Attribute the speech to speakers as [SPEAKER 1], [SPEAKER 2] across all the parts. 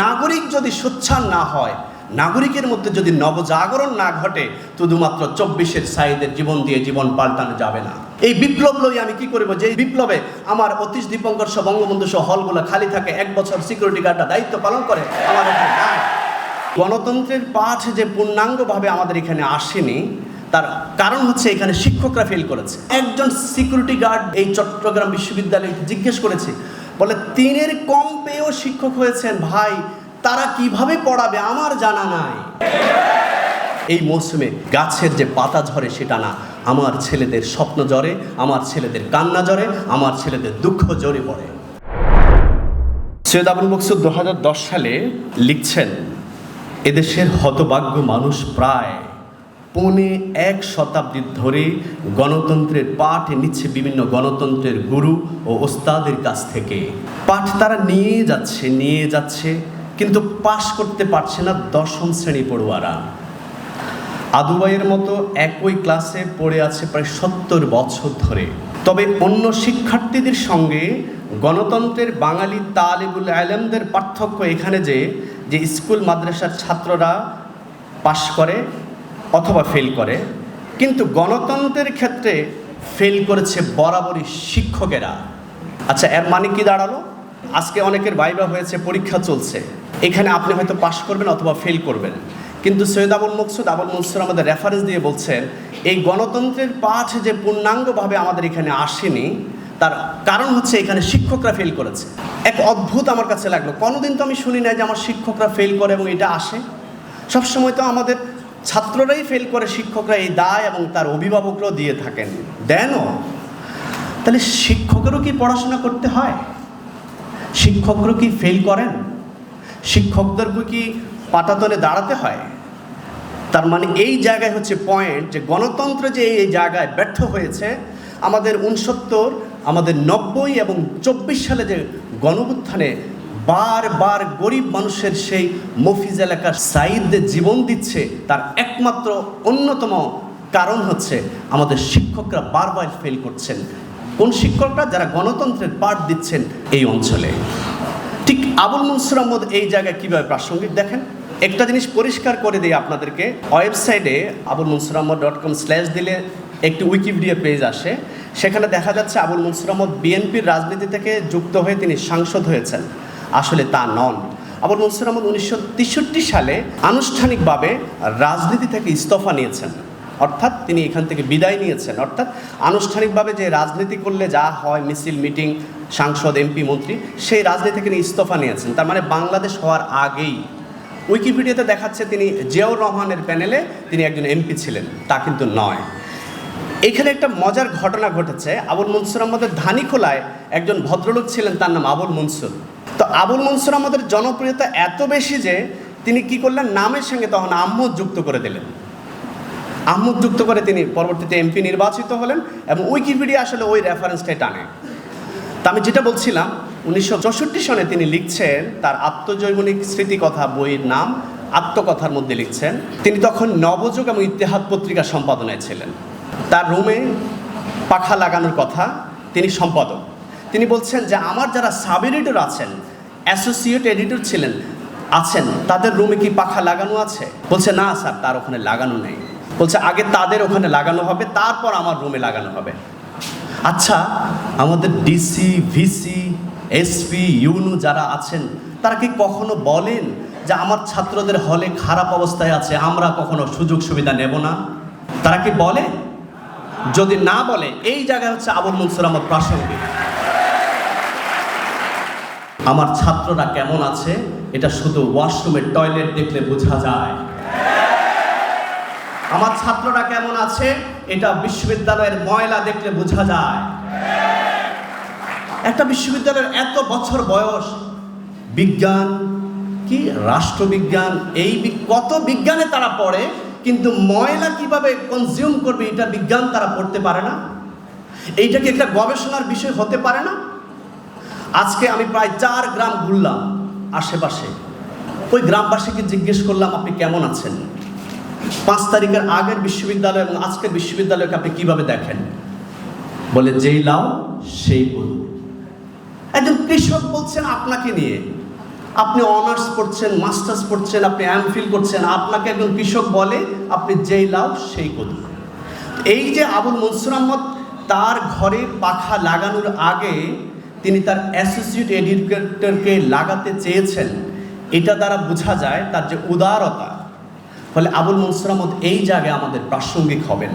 [SPEAKER 1] নাগরিক যদি সোচ্চার না হয়, নাগরিকের মধ্যে যদি নবজাগরণ না ঘটে, শুধুমাত্র চব্বিশের সাইদের জীবন দিয়ে জীবন পাল্টানো যাবে না। এই বিপ্লব লই আমি কি করব? যে বিপ্লবে আমার অতীশ দীপঙ্কর সহ, বঙ্গবন্ধু সহ হলগুলো খালি থাকে, এক বছর সিকিউরিটি গার্ডটা দায়িত্ব পালন করে, আমার গণতন্ত্রের পাঠ যে পূর্ণাঙ্গভাবে আমাদের এখানে আসেনি, তার কারণ হচ্ছে এখানে শিক্ষকরা ফেল করেছে। একজন সিকিউরিটি গার্ড এই চট্টগ্রাম বিশ্ববিদ্যালয়ে জিজ্ঞেস করেছে বলে তিনের কম পেয়েও শিক্ষক হয়েছেন ভাই, তারা কীভাবে পড়াবে আমার জানা নাই। এই মৌসুমে গাছের যে পাতা ঝরে সেটা না, আমার ছেলেদের স্বপ্ন জ্বরে, আমার ছেলেদের কান্না জ্বরে, আমার ছেলেদের দুঃখ জ্বরে পড়ে। সৈয়দ আবুল মকসুদ দু সালে লিখছেন, এদেশের হতভাগ্য মানুষ প্রায় পৌনে এক শতাব্দী ধরে গণতন্ত্রের পাঠ নিচ্ছে বিভিন্ন গণতন্ত্রের গুরু ও ওস্তাদের কাছ থেকে। পাঠ তারা নিয়ে যাচ্ছে নিয়ে যাচ্ছে, কিন্তু পাশ করতে পারছে না দশম শ্রেণি পড়ুয়ারা। আদুবাইয়ের মতো একই ক্লাসে পড়ে আছে প্রায় সত্তর বছর ধরে। তবে অন্য শিক্ষার্থীদের সঙ্গে গণতন্ত্রের বাঙালি তালিবুল আলমদের পার্থক্য এখানে যে যে স্কুল মাদ্রাসার ছাত্ররা পাশ করে অথবা ফেল করে। কিন্তু গণতন্ত্রের ক্ষেত্রে ফেল করেছে বরাবরই শিক্ষকেরা। আচ্ছা এর মানে কি দাঁড়াল? আজকে অনেকের বাইবা হয়েছে, পরীক্ষা চলছে। এখানে আপনি হয়তো পাশ করবেন অথবা ফেল করবেন। কিন্তু সৈয়দ আবুল মকসুদ, আবুল মনসুর আমাদের রেফারেন্স দিয়ে বলছেন, এই গণতন্ত্রের পাঠ যে পূর্ণাঙ্গভাবে আমাদের এখানে আসেনি, তার কারণ হচ্ছে এখানে শিক্ষকরা ফেল করেছে। এক অদ্ভুত আমার কাছে লাগল। কোনোদিন তো আমি শুনি না যে আমার শিক্ষকরা ফেল করে এবং এটা আসে। সবসময় তো আমাদের ছাত্ররাই ফেল করে, শিক্ষকরা এই দায় এবং তার অভিভাবকরাও দিয়ে থাকেন। দেনও, তাহলে শিক্ষকেরও কি পড়াশোনা করতে হয়? শিক্ষকরা কি ফেল করেন? শিক্ষকদেরকে কি পাটাতলে দাঁড়াতে হয়? তার মানে এই জায়গায় হচ্ছে পয়েন্ট যে গণতন্ত্র যে এই জায়গায় ব্যর্থ হয়েছে, আমাদের উনসত্তর, আমাদের নব্বই এবং চব্বিশ সালে যে গণবুত্থানে বারবার গরিব মানুষের সেই মফিজ এলাকার সাইদদের জীবন দিচ্ছে, তার একমাত্র অন্যতম কারণ হচ্ছে আমাদের শিক্ষকরা বারবার ফেল করছেন। কোন শিক্ষকরা? যারা গণতন্ত্রের পাঠ দিচ্ছেন এই অঞ্চলে। ঠিক আবুল মনসুর আহমদ এই জায়গায় কীভাবে প্রাসঙ্গিক দেখেন? একটা জিনিস পরিষ্কার করে দিই আপনাদেরকে। ওয়েবসাইটে Abul Mansur Ahmad dot com slash দিলে একটি উইকিপিডিয়া পেজ আসে। সেখানে দেখা যাচ্ছে আবুল মনসুর আহমদ বিএনপির রাজনীতি থেকে যুক্ত হয়ে তিনি সাংসদ হয়েছেন। আসলে তা নন। আবুল মনসুর আহমদ উনিশশো তেষট্টি সালে আনুষ্ঠানিকভাবে রাজনীতি থেকে ইস্তফা নিয়েছেন। অর্থাৎ তিনি এখান থেকে বিদায় নিয়েছেন। অর্থাৎ আনুষ্ঠানিকভাবে যে রাজনীতি করলে যা হয়, মিছিল, মিটিং, সাংসদ, এমপি, মন্ত্রী, সেই রাজনীতি থেকে তিনি ইস্তফা নিয়েছেন। তার মানে বাংলাদেশ হওয়ার আগেই। উইকিপিডিয়াতে দেখাচ্ছে তিনি জিয়াউর রহমানের প্যানেলে তিনি একজন এমপি ছিলেন। তা কিন্তু নয়। এখানে একটা মজার ঘটনা ঘটেছে। আবুল মনসুর আহমদের ধানিখোলায় একজন ভদ্রলোক ছিলেন, তার নাম আবুল মনসুর। তো আবুল মনসুর আহমদের জনপ্রিয়তা এত বেশি যে তিনি কি করলেন? নামের সঙ্গে তখন আহমদ যুক্ত করে দিলেন। আহমদ যুক্ত করে তিনি পরবর্তীতে এমপি নির্বাচিত হলেন এবং উইকিপিডিয়া আসলে ওই রেফারেন্সটাই টানে। তা আমি যেটা বলছিলাম, উনিশশো চৌষট্টি সনে তিনি লিখছেন, তার আত্মজৈবনিক স্মৃতিকথা বইয়ের নাম আত্মকথার মধ্যে লিখছেন, তিনি তখন নবযুগ এবং ইতিহাদ পত্রিকা সম্পাদনায় ছিলেন। তার রুমে পাখা লাগানোর কথা তিনি সম্পাদক। তিনি বলছেন যে, আমার যারা সাব এডিটর আছেন অ্যাসোসিয়েট এডিটর ছিলেন। আছেন। তাদের রুমে কি পাখা লাগানো আছে? বলছে, না স্যার, তার ওখানে লাগানো নেই। বলছে, আগে তাদের ওখানে লাগানো হবে, তারপর আমার রুমে লাগানো হবে। আচ্ছা আমাদের ডিসি, ভিসি, এসপি, ইউনু যারা আছেন, তারা কি কখনো বলেন যে আমার ছাত্রদের হলে খারাপ অবস্থায় আছে, আমরা কখনো সুযোগ সুবিধা নেব না? তারা কি বলে? যদি না বলে, এই জায়গায় হচ্ছে আবুল মনসুর আহমদ প্রাসঙ্গিক। আমার ছাত্ররা কেমন আছে? এটা শুধু ওয়াশরুমের টয়লেট দেখলে বোঝা যায়। আমার ছাত্ররা কেমন আছে? এটা বিশ্ববিদ্যালয়ের ময়লা দেখলে বোঝা যায়। একটা বিশ্ববিদ্যালয়ের এত বছর বয়স, বিজ্ঞান কি? রাষ্ট্রবিজ্ঞান, এই কত বিজ্ঞানে তারা পড়ে, কিন্তু ময়লা কীভাবে কনজিউম করবে, এটা বিজ্ঞান তারা পড়তে পারে না। এইটা কি একটা গবেষণার বিষয় হতে পারে না? আজকে আমি প্রায় চার গ্রাম ঘুরলাম আশেপাশে। ওই গ্রামবাসীকে জিজ্ঞেস করলাম, আপনি কেমন আছেন? পাঁচ তারিখের আগের বিশ্ববিদ্যালয় এবং আজকের বিশ্ববিদ্যালয়কে আপনি কীভাবে দেখেন? বলে, যেই লাও সেই বলুন একজন কৃষক বলছেন, আপনাকে নিয়ে। আপনি অনার্স পড়ছেন, মাস্টার্স পড়ছেন, আপনি এমফিল করছেন, আপনাকে একজন কৃষক বলে, আপনি যেই লাও সেই কদু এই যে আবুল মনসুর আহমদ তার ঘরে পাখা লাগানোর আগে তিনি তার অ্যাসোসিয়েট এডুকেটরকে লাগাতে চেয়েছেন। এটা দ্বারা বোঝা যায় তার যে উদারতা। ফলে আবুল মনসুর আহমদ এই জায়গায় আমাদের প্রাসঙ্গিক হবেন।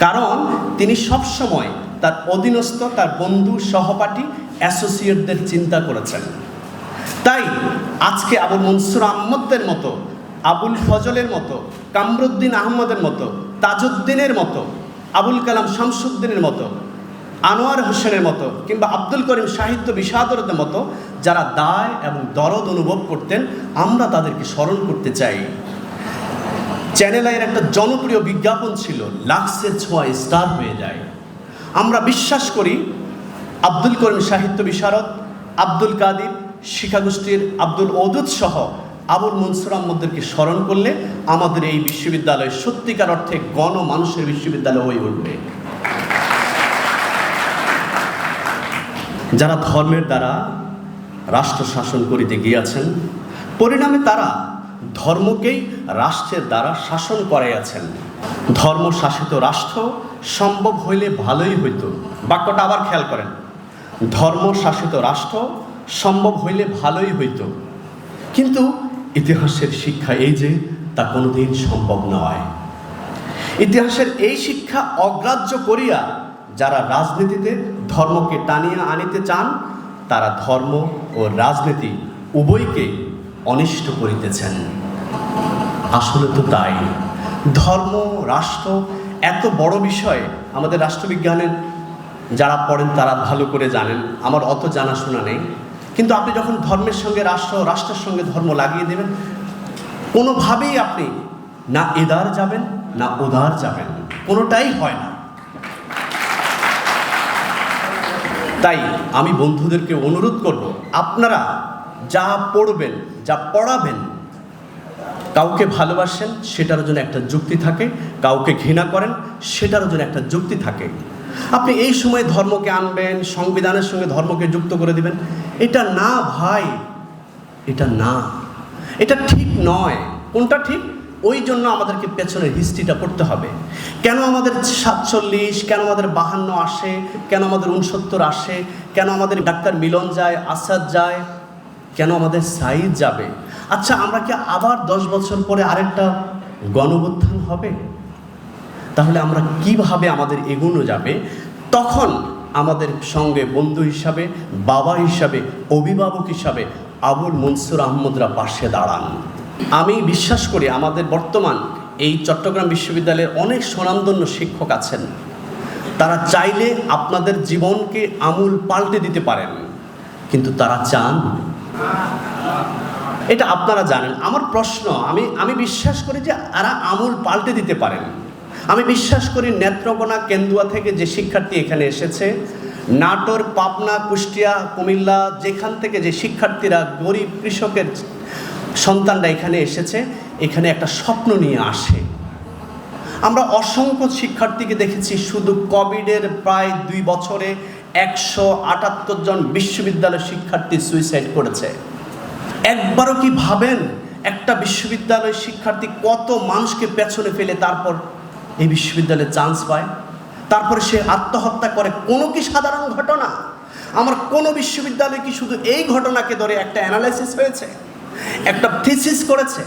[SPEAKER 1] কারণ তিনি সবসময় তার অধীনস্থ, তার বন্ধু, সহপাঠী অ্যাসোসিয়েটদের চিন্তা করেছেন। তাই আজকে আবুল মনসুর আহমদের মতো, আবুল ফজলের মতো, কামরুদ্দিন আহমদের মতো, তাজউদ্দিনের মতো, আবুল কালাম শামসুদ্দিনের মতো আনোয়ার হোসেনের মতো কিংবা আব্দুল করিম সাহিত্য বিষাদরদের মতো যারা দায় এবং দরদ অনুভব করতেন, আমরা তাদেরকে স্মরণ করতে চাই। চ্যানেল আইয়ের একটা জনপ্রিয় বিজ্ঞাপন ছিল, লাক্সের ছোঁয়া স্টার হয়ে যায়। আমরা বিশ্বাস করি আব্দুল করিম সাহিত্য বিশারদ, আব্দুল কাদির শিক্ষাগোষ্ঠীর আব্দুল ওদুদ সহ আবুল মনসুর আহমদদেরকে স্মরণ করলে আমাদের এই বিশ্ববিদ্যালয় সত্যিকার অর্থে গণ মানুষের বিশ্ববিদ্যালয় হয়ে উঠবে। যারা ধর্মের দ্বারা রাষ্ট্র শাসন করিতে গিয়াছেন, পরিণামে তারা ধর্মকেই রাষ্ট্রের দ্বারা শাসন করাইয়াছেন। ধর্ম শাসিত রাষ্ট্র সম্ভব হইলে ভালোই হইত। বাক্যটা আবার খেয়াল করেন। ধর্ম শাসিত রাষ্ট্র সম্ভব হইলে ভালোই হইত। কিন্তু ইতিহাসের শিক্ষা এই যে, তা কোনোদিন সম্ভব নয়। ইতিহাসের এই শিক্ষা অগ্রাহ্য করিয়া যারা রাজনীতিতে ধর্মকে টানিয়া আনিতে চান, তারা ধর্ম ও রাজনীতি উভয়কে অনিষ্ট করিতেছেন। আসলে তো তাই। ধর্ম, রাষ্ট্র এত বড় বিষয় আমাদের রাষ্ট্রবিজ্ঞানের, যারা পড়েন তারা ভালো করে জানেন, আমার অত জানাশোনা নেই। কিন্তু আপনি যখন ধর্মের সঙ্গে রাষ্ট্র রাষ্ট্রের সঙ্গে ধর্ম লাগিয়ে দেবেন, কোনোভাবেই আপনি না এদার যাবেন, না উদার যাবেন। কোনোটাই হয় না। তাই আমি বন্ধুদেরকে অনুরোধ করব, আপনারা যা পড়বেন, যা পড়াবেন, কাউকে ভালোবাসেন, সেটার জন্য একটা যুক্তি থাকে, কাউকে ঘৃণা করেন, সেটার জন্য একটা যুক্তি থাকে। আপনি এই সময় ধর্মকে আনবেন, সংবিধানের সঙ্গে ধর্মকে যুক্ত করে দিবেন, এটা না ভাই, এটা না। এটা ঠিক নয়। কোনটা ঠিক? ওই জন্য আমাদেরকে পেছনের হিস্ট্রিটা পড়তে হবে। কেন আমাদের সাতচল্লিশ, কেন আমাদের বাহান্ন আসে, কেন আমাদের উনসত্তর আসে, কেন আমাদের ডাক্তার মিলন যায়, আসাদ যায়, কেন আমাদের সাইদ যাবে? আচ্ছা আমরা কি আবার দশ বছর পরে আরেকটা গণবুত্থান হবে? তাহলে আমরা কীভাবে আমাদের এগুনো যাবে? তখন আমাদের সঙ্গে বন্ধু হিসাবে, বাবা হিসাবে, অভিভাবক হিসাবে আবুল মনসুর আহমদরা পাশে দাঁড়ান। আমি বিশ্বাস করি আমাদের বর্তমান এই চট্টগ্রাম বিশ্ববিদ্যালয়ের অনেক স্বনামধন্য শিক্ষক আছেন। তারা চাইলে আপনাদের জীবনকে আমূল পাল্টে দিতে পারেন। কিন্তু তারা চান এটা আপনারা জানেন। আমার প্রশ্ন, আমি আমি বিশ্বাস করি যে এরা আমূল পাল্টে দিতে পারেন। আমি বিশ্বাস করি নেত্রকোনা কেন্দুয়া থেকে যে শিক্ষার্থী এখানে এসেছে, নাটোর, পাবনা, কুষ্টিয়া, কুমিল্লা, যেখান থেকে যে শিক্ষার্থীরা গরিব কৃষকের সন্তানরা এখানে এসেছে, এখানে একটা স্বপ্ন নিয়ে আসে। আমরা অসংখ্য শিক্ষার্থীকে দেখেছি, শুধু কোভিডের প্রায় দুই বছরে একশো আটাত্তর জন বিশ্ববিদ্যালয় শিক্ষার্থী সুইসাইড করেছে। একবারও কি ভাবেন, একটা বিশ্ববিদ্যালয় শিক্ষার্থী কত মানুষকে পেছনে ফেলে তারপর এই বিশ্ববিদ্যালয়ে চান্স পায়? তারপরে সে আত্মহত্যা করে, কোনো কি সাধারণ ঘটনা? আমার কোনো বিশ্ববিদ্যালয় কি শুধু এই ঘটনাকে ধরে একটা অ্যানালাইসিস হয়েছে? একটা থিসিস করেছে,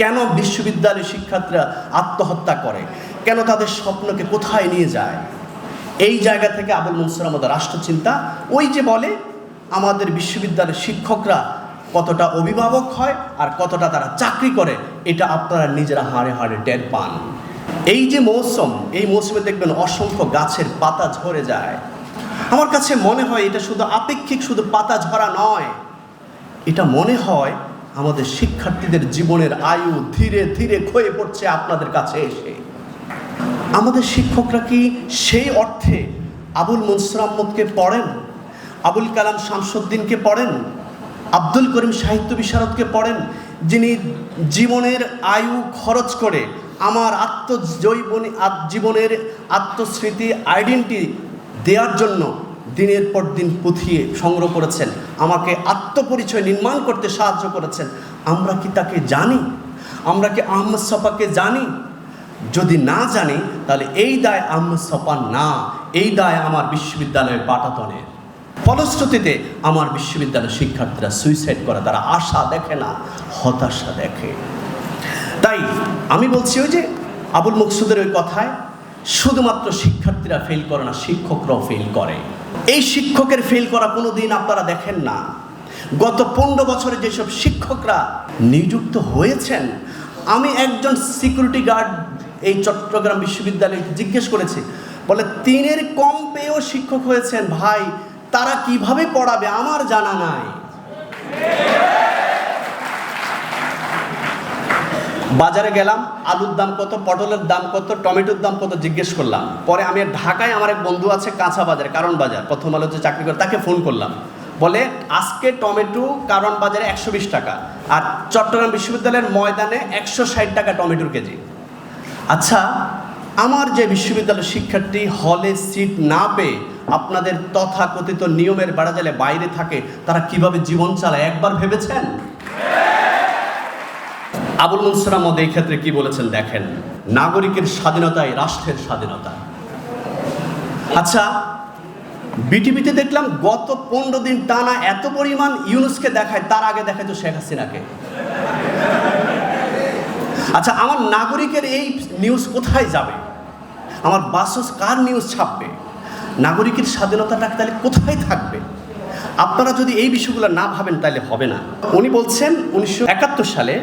[SPEAKER 1] কেন বিশ্ববিদ্যালয় শিক্ষার্থীরা আত্মহত্যা করে? কেন তাদের স্বপ্নকে কোথায় নিয়ে যায়? এই জায়গা থেকে আবুল মনসুর আমাদের রাষ্ট্রচিন্তা, ওই যে বলে আমাদের বিশ্ববিদ্যালয়ের শিক্ষকরা কতটা অভিভাবক হয় আর কতটা তারা চাকরি করে, এটা আপনারা নিজেরা হাড়ে হাড়ে টের পান। এই যে মৌসুম, এই মৌসুমে দেখবেন অসংখ্য গাছের পাতা ঝরে যায়। আমার কাছে মনে হয় এটা শুধু আপেক্ষিক শুধু পাতা ঝরা নয়, এটা মনে হয় আমাদের শিক্ষার্থীদের জীবনের আয়ু ধীরে ধীরে ক্ষয়ে পড়ছে আপনাদের কাছে এসে। আমাদের শিক্ষকরা কি সেই অর্থে আবুল মনসুর আহমদকে পড়েন? আবুল কালাম শামসুদ্দিনকে পড়েন? আব্দুল করিম সাহিত্য বিশারদকে পড়েন? যিনি জীবনের আয়ু খরচ করে আমার আত্মজৈবনী আত- জীবনের আত্মস্মৃতি, আইডেন্টি দেওয়ার জন্য দিনের পর দিন পুঁথিয়ে সংগ্রহ করেছেন, আমাকে আত্মপরিচয় নির্মাণ করতে সাহায্য করেছেন। আমরা কি তাকে জানি? আমরা কি আহমদ সফাকে জানি? যদি না জানি, তাহলে এই দায় আহমদ সফা না, এই দায় আমার বিশ্ববিদ্যালয়ের পাটাতনের ফলশ্রুতিতে আমার বিশ্ববিদ্যালয়ের শিক্ষার্থীরা সুইসাইড করে, তারা আশা দেখে না, হতাশা দেখে। তাই আমি বলছি ওই যে আবুল মকসুদের ওই কথায়, শুধুমাত্র শিক্ষার্থীরা ফেল করে না, শিক্ষকরাও ফেল করে। এই শিক্ষকের ফেল করা কোনো দিন আপনারা দেখেন না। গত পনেরো বছরে যেসব শিক্ষকরা নিযুক্ত হয়েছেন, আমি একজন সিকিউরিটি গার্ড এই চট্টগ্রাম বিশ্ববিদ্যালয়ে জিজ্ঞেস করেছি, বলে তিনের কম পেয়েও শিক্ষক হয়েছেন, ভাই, তারা কীভাবে পড়াবে আমার জানা নাই। বাজারে গেলাম, আলুর দাম কত, পটলের দাম কত, টমেটোর দাম কত জিজ্ঞেস করলাম। পরে আমি ঢাকায় আমার এক বন্ধু আছে কাঁচা বাজারে, কারণ বাজার। প্রথম আলোতে চাকরি করে, তাকে ফোন করলাম। বলে, আজকে টমেটো কারণ বাজারে একশো বিশ টাকা আর চট্টগ্রাম বিশ্ববিদ্যালয়ের ময়দানে একশো ষাট টাকা টমেটোর কেজি। আচ্ছা আমার যে বিশ্ববিদ্যালয়ের শিক্ষার্থী হলে সিট না পেয়ে আপনাদের তথাকথিত নিয়মের বাড়াজালে বাইরে থাকে, তারা কীভাবে জীবন চালায়? একবার ভেবেছেন? আবুল মনসুর এই ক্ষেত্রে কি বলেছেন দেখেন, নাগরিকের স্বাধীনতাই রাষ্ট্রের স্বাধীনতা। আচ্ছা বিটিভিতে দেখলাম গত পনেরো দিন টানা এত পরিমাণ ইউনুসকে দেখায়, তার আগে দেখায় তো শেখ হাসিনাকে। আচ্ছা আমার নাগরিকের এই নিউজ কোথায় যাবে? আমার বাসস কার নিউজ ছাপবে? নাগরিকের স্বাধীনতাটা তাহলে কোথায় থাকবে? আপনারা যদি এই বিষয়গুলো না ভাবেন তাহলে হবে না। উনি বলছেন উনিশশো একাত্তর সালে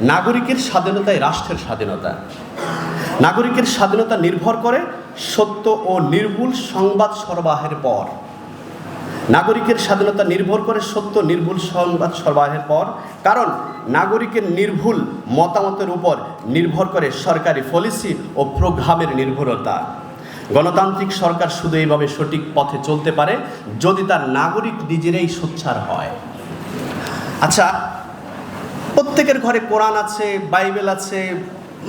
[SPEAKER 1] নাগরিকের স্বাধীনতাই রাষ্ট্রের স্বাধীনতা। নাগরিকের স্বাধীনতা নির্ভর করে সত্য ও নির্ভুল সংবাদ সরবরাহের পর। নাগরিকের স্বাধীনতা নির্ভর করে সত্য, নির্ভুল সংবাদ সরবরাহের পর। কারণ নাগরিকের নির্ভুল মতামতের উপর নির্ভর করে সরকারি পলিসি ও প্রোগ্রামের নির্ভরতা গণতান্ত্রিক সরকার শুধু এইভাবে সঠিক পথে চলতে পারে যদি তার নাগরিক নিজেরাই সোচ্ছার হয়। আচ্ছা প্রত্যেকের ঘরে কোরআন আছে, বাইবেল আছে,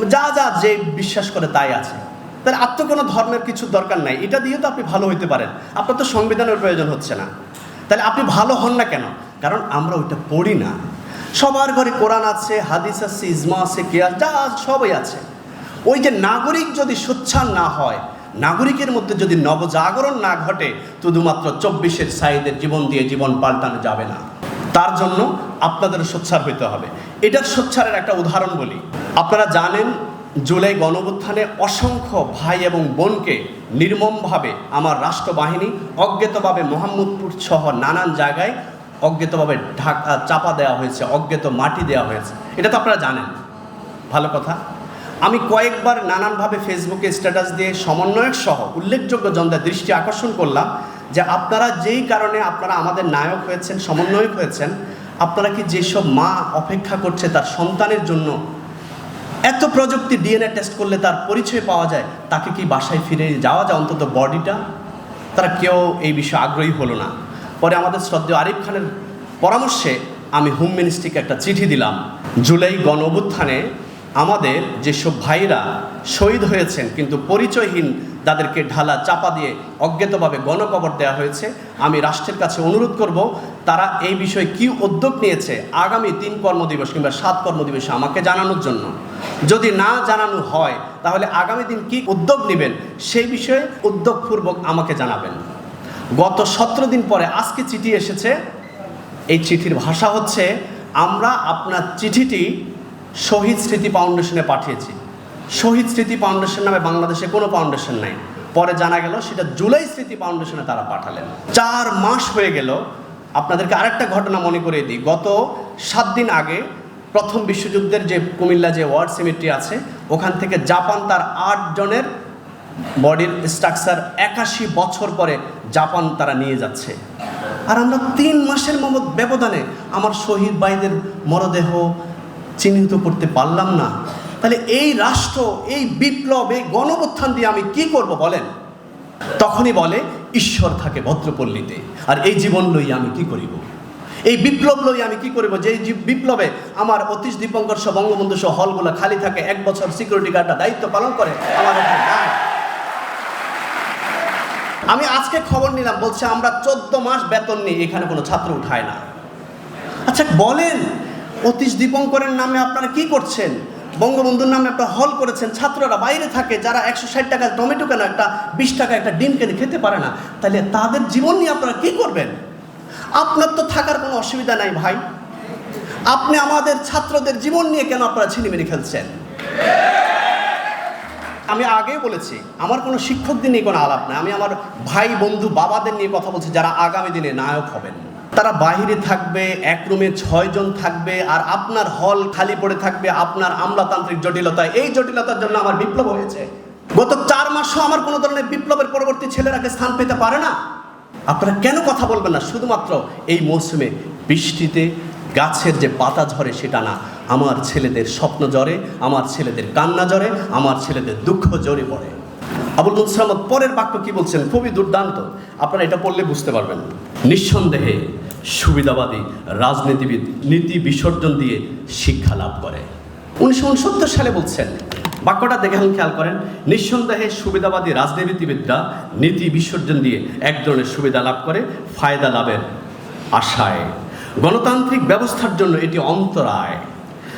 [SPEAKER 1] যা যা যে বিশ্বাস করে তাই আছে। তাহলে আর তো কোনো ধর্মের কিছু দরকার নাই। এটা দিয়ে তো আপনি ভালো হইতে পারেন। আপনার তো সংবিধানের প্রয়োজন হচ্ছে না। তাহলে আপনি ভালো হন না কেন? কারণ আমরা ওইটা পড়ি না। সবার ঘরে কোরআন আছে, হাদিস আছে, ইজমা আছে, কেয়াস, যা সবই আছে। ওই যে নাগরিক যদি সোচ্চার না হয়, নাগরিকের মধ্যে যদি নবজাগরণ না ঘটে, শুধুমাত্র চব্বিশের সাইদের জীবন দিয়ে জীবন পাল্টানো যাবে না। তার জন্য আপনাদের সোচ্ছার হইতে হবে। এটার সোচ্ছারের একটা উদাহরণ বলি। আপনারা জানেন জুলাই গণঅভ্যুত্থানে অসংখ্য ভাই এবং বোনকে নির্মমভাবে আমার রাষ্ট্রবাহিনী অজ্ঞাতভাবে মোহাম্মদপুর সহ নানান জায়গায় অজ্ঞাতভাবে ঢাকা চাপা দেওয়া হয়েছে, অজ্ঞাত মাটি দেওয়া হয়েছে। এটা তো আপনারা জানেন। ভালো কথা। আমি কয়েকবার নানানভাবে ফেসবুকে স্ট্যাটাস দিয়ে সমন্বয়ক সহ উল্লেখযোগ্য জনদের দৃষ্টি আকর্ষণ করলাম যে আপনারা যেই কারণে আপনারা আমাদের নায়ক হয়েছেন, সমন্বয়ক হয়েছেন, আপনারা কি যেসব মা অপেক্ষা করছে তার সন্তানের জন্য, এত প্রযুক্তি ডিএনএ টেস্ট করলে তার পরিচয় পাওয়া যায়, তাকে কি বাসায় ফিরে যাওয়া যায়? অন্তত বডিটা? তারা কেউ এই বিষয়ে আগ্রহী হলো না। পরে আমাদের শ্রদ্ধেয় আরিফ খানের পরামর্শে আমি হোম মিনিস্ট্রিকে একটা চিঠি দিলাম। জুলাই গণ অভ্যুত্থানে আমাদের যেসব ভাইরা শহীদ হয়েছেন, কিন্তু পরিচয়হীন তাদেরকে ঢালা চাপা দিয়ে অজ্ঞাতভাবে গণকবর দেওয়া হয়েছে, আমি রাষ্ট্রের কাছে অনুরোধ করব, তারা এই বিষয়ে কি উদ্যোগ নিয়েছে আগামী তিন কর্মদিবস কিংবা সাত কর্মদিবসে আমাকে জানানোর জন্য। যদি না জানানো হয়, তাহলে আগামী দিন কি উদ্যোগ নেবেন, সেই বিষয়ে উদ্যোগপূর্বক আমাকে জানাবেন। গত সতেরো দিন পরে আজকে চিঠি এসেছে, এই চিঠির ভাষা হচ্ছে, আমরা আপনার চিঠিটি শহীদ স্মৃতি ফাউন্ডেশনে পাঠিয়েছি। শহীদ স্মৃতি ফাউন্ডেশন নামে বাংলাদেশে কোনো ফাউন্ডেশন নাই। পরে জানা গেল সেটা জুলাই স্মৃতি ফাউন্ডেশনে তারা পাঠালেন। চার মাস হয়ে গেল। আপনাদেরকে আরেকটা ঘটনা মনে করিয়ে দিই। গত সাত দিন আগে প্রথম বিশ্বযুদ্ধের যে কুমিল্লা যে ওয়ার্ড সিমেট্রি আছে, ওখান থেকে জাপান তার আট জনের বডির স্ট্রাকচার একাশি বছর পরে জাপান তারা নিয়ে যাচ্ছে। আর আমরা তিন মাসের মমত ব্যবধানে আমার শহীদ ভাইদের মরদেহ চিহ্নিত করতে পারলাম না। তাহলে এই রাষ্ট্র, এই বিপ্লব, এই গণবত্থান দিয়ে আমি কি করব বলেন? তখনই বলে, ঈশ্বর থাকে ভদ্রপল্লীতে। আর এই জীবন লই আমি কি করিব? এই বিপ্লব লই আমি কি করিব? যে বিপ্লবে আমার অতীশ দীপঙ্কর সহ, বঙ্গবন্ধু সহ হলগুলো খালি থাকে, এক বছর সিকিউরিটি গার্ডটা দায়িত্ব পালন করে আমার আমি আজকে খবর নিলাম, বলছে আমরা চোদ্দ মাস বেতন নিই এখানে কোনো ছাত্র উঠায় না। আচ্ছা বলেন অতীশ দীপঙ্করের নামে আপনারা কি করছেন? বঙ্গবন্ধুর নামে একটা হল করেছেন, ছাত্ররা বাইরে থাকে, যারা একশো ষাট টাকা টমেটো কেন একটা বিশ টাকা একটা ডিম কেনে খেতে পারে না? তাহলে তাদের জীবন নিয়ে আপনারা কি করবেন? আপনার তো থাকার কোনো অসুবিধা নাই ভাই। আপনি আমাদের ছাত্রদের জীবন নিয়ে কেন আপনারা ছিনিমিনি খেলছেন? আমি আগেই বলেছি, আমার কোনো শিক্ষকদের নিয়ে কোনো আলাপ নাই। আমি আমার ভাই, বন্ধু, বাবাদের নিয়ে কথা বলছি, যারা আগামী দিনে নায়ক হবেন। তারা বাহিরে থাকবে, এক রুমে ছয়জন থাকবে, আর আপনার হল খালি পড়ে থাকবে, আপনার আমলাতান্ত্রিক জটিলতা। এই জটিলতার জন্য আমার বিপ্লব হয়েছে। গত চার মাসও আমার কোনো ধরনের বিপ্লবের পরবর্তী ছেলেরাকে স্থান পেতে পারে না। আপনারা কেন কথা বলবেন না? শুধুমাত্র এই মৌসুমে বৃষ্টিতে গাছের যে পাতা ঝরে সেটা না, আমার ছেলেদের স্বপ্ন জ্বরে আমার ছেলেদের কান্না জ্বরে আমার ছেলেদের দুঃখ জ্বরে পড়ে। আবুল মুসলামত পরের বাক্য কি বলছেন? খুবই দুর্দান্ত। আপনারা এটা পড়লে বুঝতে পারবেন। নিঃসন্দেহে সুবিধাবাদী রাজনীতিবিদ নীতি বিসর্জন দিয়ে শিক্ষা লাভ করে। উনিশশো উনসত্তর সালে বলছেন, বাক্যটা দেখে খেয়াল করেন, নিঃসন্দেহে সুবিধাবাদী রাজনীতিবিদরা নীতি বিসর্জন দিয়ে এক ধরনের সুবিধা লাভ করে, ফায়দা লাভের আশায়। গণতান্ত্রিক ব্যবস্থার জন্য এটি অন্তরায়।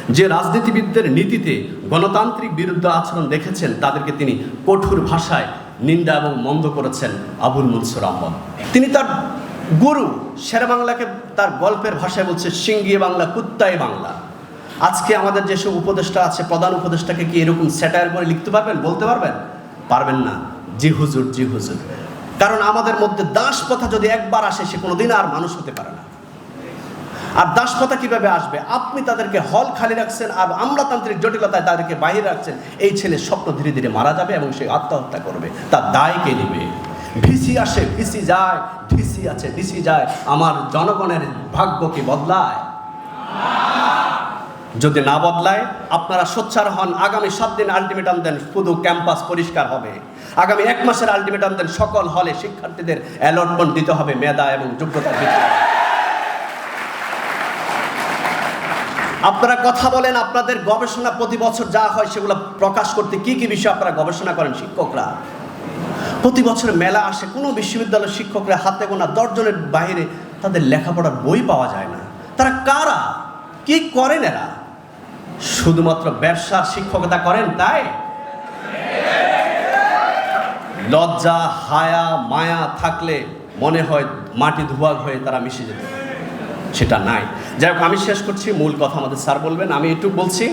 [SPEAKER 1] যে রাজনীতিবিদদের নীতিতে গণতান্ত্রিক বিরুদ্ধ আচরণ দেখেছেন, তাদেরকে তিনি কঠোর ভাষায় নিন্দা এবং মন্দ করেছেন আবুল মনসুর আহমদ। তিনি তার গুরু, শের বাংলাকে তার গল্পের ভাষায় বলছে সিঙ্গিয়ে বাংলা কুত্তায় বাংলা। আজকে আমাদের যেসব উপদেষ্টা আছে, প্রধান উপদেষ্টাকে কি এরকম স্যাটায়ার করে লিখতে পারবেন, বলতে পারবেন? পারবেন না। জি হুজুর জি হুজুর। কারণ আমাদের মধ্যে দাস প্রথা যদি একবার আসে, সে কোনোদিন আর মানুষ হতে পারে না। আর দাসপ্রথা কীভাবে আসবে? আপনি তাদেরকে হল খালি রাখছেন আর আমলাতান্ত্রিক জটিলতায় তাদেরকে বাইরে রাখছেন। এই ছেলে স্বপ্ন ধীরে ধীরে মারা যাবে এবং সে আত্মহত্যা করবে। তার দায় কে নেবে? ভিসি আসে, ভিসি যায় ডিসি আছে ডিসি যায়। আমার জনগণের ভাগ্য কি বদলায়? যদি না বদলায়, আপনারা সোচ্চার হন, আগামী সাত দিন আলটিমেটাম দেন, শুধু ক্যাম্পাস পরিষ্কার হবে। আগামী এক মাসের আলটিমেটাম দেন, সকল হলে শিক্ষার্থীদের অ্যালটমেন্ট দিতে হবে, মেধা এবং যোগ্যতা ভিত্তিতে। আপনারা কথা বলেন, আপনাদের গবেষণা প্রতি বছর যা হয় সেগুলো প্রকাশ করতে কি কি বিষয়ে আপনারা গবেষণা করেন শিক্ষকরা? প্রতি বছর মেলা আসে, কোনো বিশ্ববিদ্যালয়ের শিক্ষকরা হাতে গোনা দশজনের বাইরে তাদের লেখাপড়ার বই পাওয়া যায় না। তারা কারা? কি করেন এরা? শুধুমাত্র ব্যবসার শিক্ষকতা করেন তাই? লজ্জা, হায়া, মায়া থাকলে মনে হয় মাটি ধোয়া হয়ে তারা মিশে যেত। সেটা নাই। যাই হোক আমি শেষ করছি, মূল কথা আমাদের স্যার বলবেন। আমি একটু বলছি,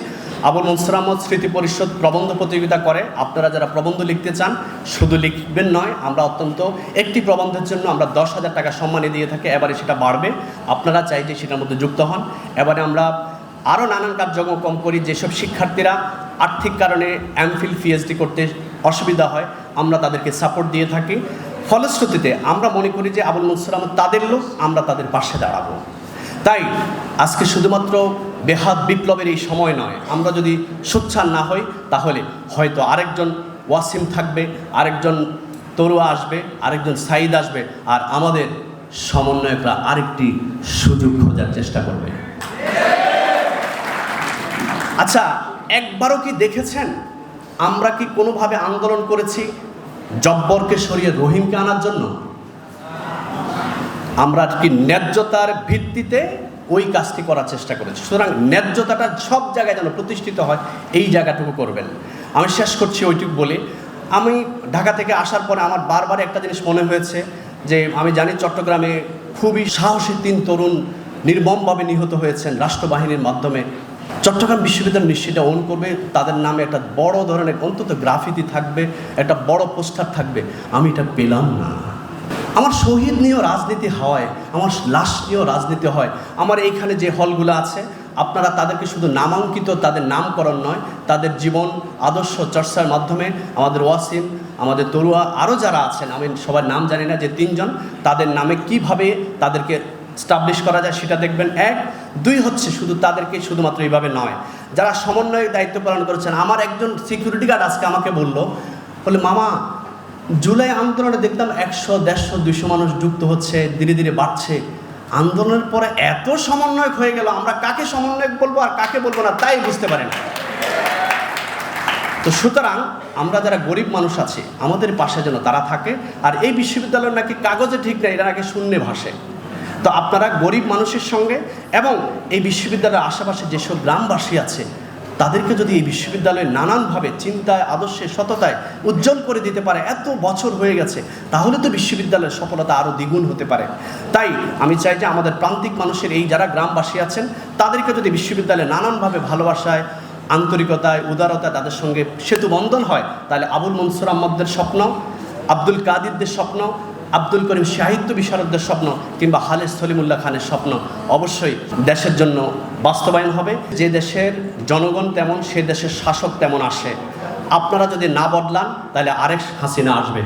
[SPEAKER 1] আবুল মনসুর আহমদ স্মৃতি পরিষদ প্রবন্ধ প্রতিযোগিতা করে। আপনারা যারা প্রবন্ধ লিখতে চান, শুধু লিখবেন নয়, আমরা অত্যন্ত, একটি প্রবন্ধের জন্য আমরা দশ হাজার টাকা সম্মানে দিয়ে থাকি, এবারে সেটা বাড়বে। আপনারা চাইলে সেটার মধ্যে যুক্ত হন। এবারে আমরা আরও নানান কার্যক্রম করি, যেসব শিক্ষার্থীরা আর্থিক কারণে এমফিল পিএইচডি করতে অসুবিধা হয়, আমরা তাদেরকে সাপোর্ট দিয়ে থাকি। ফলশ্রুতিতে আমরা মনে করি যে আবুল মনসুর আহমদ তাদের লোক, আমরা তাদের পাশে দাঁড়াবো। তাই আজকে শুধুমাত্র বেহাত বিপ্লবের এই সময় নয়, আমরা যদি সোচ্চার না হই, তাহলে হয়তো আরেকজন ওয়াসিম থাকবে, আরেকজন তরুয়া আসবে, আরেকজন সাইদ আসবে, আর আমাদের সমন্বয়করা আরেকটি সুযোগ খোঁজার চেষ্টা করবে। আচ্ছা একবারও কি দেখেছেন আমরা কি কোনোভাবে আন্দোলন করেছি জব্বরকে সরিয়ে রহিমকে আনার জন্য? আমরা কি ন্যায্যতার ভিত্তিতে ওই কাজটি করার চেষ্টা করেছি? সুতরাং ন্যায্যতাটা সব জায়গায় যেন প্রতিষ্ঠিত হয়, এই জায়গাটুকু করবেন। আমি শেষ করছি ওইটুকু বলে। আমি ঢাকা থেকে আসার পরে আমার বারবার একটা জিনিস মনে হয়েছে যে, আমি জানি চট্টগ্রামে খুবই সাহসী তিন তরুণ নির্মমভাবে নিহত হয়েছেন রাষ্ট্রবাহিনীর মাধ্যমে। চট্টগ্রাম বিশ্ববিদ্যালয় নিশ্চিত ওন করবে, তাদের নামে একটা বড় ধরনের অন্তত গ্রাফিতি থাকবে, একটা বড় পোস্টার থাকবে। আমি এটা পেলাম না। আমার শহীদ নিয়েও রাজনীতি হয়, আমার লাশ নিয়েও রাজনীতি হয়। আমার এইখানে যে হলগুলো আছে, আপনারা তাদেরকে শুধু নামাঙ্কিত, তাদের নামকরণ নয়, তাদের জীবন, আদর্শ চর্চার মাধ্যমে আমাদের ওয়াসিম, আমাদের তরুয়া, আরও যারা আছেন, আমি সবার নাম জানি না যে তিনজন, তাদের নামে কীভাবে তাদেরকে স্টাবলিশ করা যায় সেটা দেখবেন। এক, দুই হচ্ছে শুধু তাদেরকে শুধুমাত্র এইভাবে নয়, যারা সমন্বয়ের দায়িত্ব পালন করেছেন, আমার একজন সিকিউরিটি গার্ড আজকে আমাকে বলল বলে মামা জুলাই আন্দোলনে দেখতাম একশো, দেড়শো দুশো মানুষ যুক্ত হচ্ছে, ধীরে ধীরে বাড়ছে। আন্দোলনের পরে এত সমন্বয়ক হয়ে গেল, আমরা কাকে সমন্বয়ক বলব আর কাকে বলব না তাই বুঝতে পারি না। তো সুতরাং আমরা যারা গরিব মানুষ আছি, আমাদের পাশে যেন তারা থাকে, আর এই বিশ্ববিদ্যালয় নাকি কাগজে ঠিক নেই, এটা নাকি শূন্যে ভাসে। তো আপনারা গরিব মানুষের সঙ্গে এবং এই বিশ্ববিদ্যালয়ের আশেপাশে যেসব গ্রামবাসী আছে তাদেরকে যদি এই বিশ্ববিদ্যালয়ে নানানভাবে চিন্তায়, আদর্শে, সততায় উজ্জ্বল করে দিতে পারে, এত বছর হয়ে গেছে, তাহলে তো বিশ্ববিদ্যালয়ের সফলতা আরও দ্বিগুণ হতে পারে। তাই আমি চাই যে আমাদের প্রান্তিক মানুষের এই যারা গ্রামবাসী আছেন, তাদেরকে যদি বিশ্ববিদ্যালয়ে নানানভাবে ভালোবাসায়, আন্তরিকতায়, উদারতায় তাদের সঙ্গে সেতু বন্ধন হয়, তাহলে আবুল মনসুর আহমদদের স্বপ্ন, আব্দুল কাদিরদের স্বপ্ন আব্দুল করিম সাহিত্য বিশারদদের স্বপ্ন কিংবা হালেদ সলিমুল্লাহ খানের স্বপ্ন। অবশ্যই দেশের জন্য বাস্তবায়ন হবে। যে দেশের জনগণ তেমন, সে দেশের শাসক তেমন আসে। আপনারা যদি না বদলান, তাহলে আরেক হাসিনা আসবে।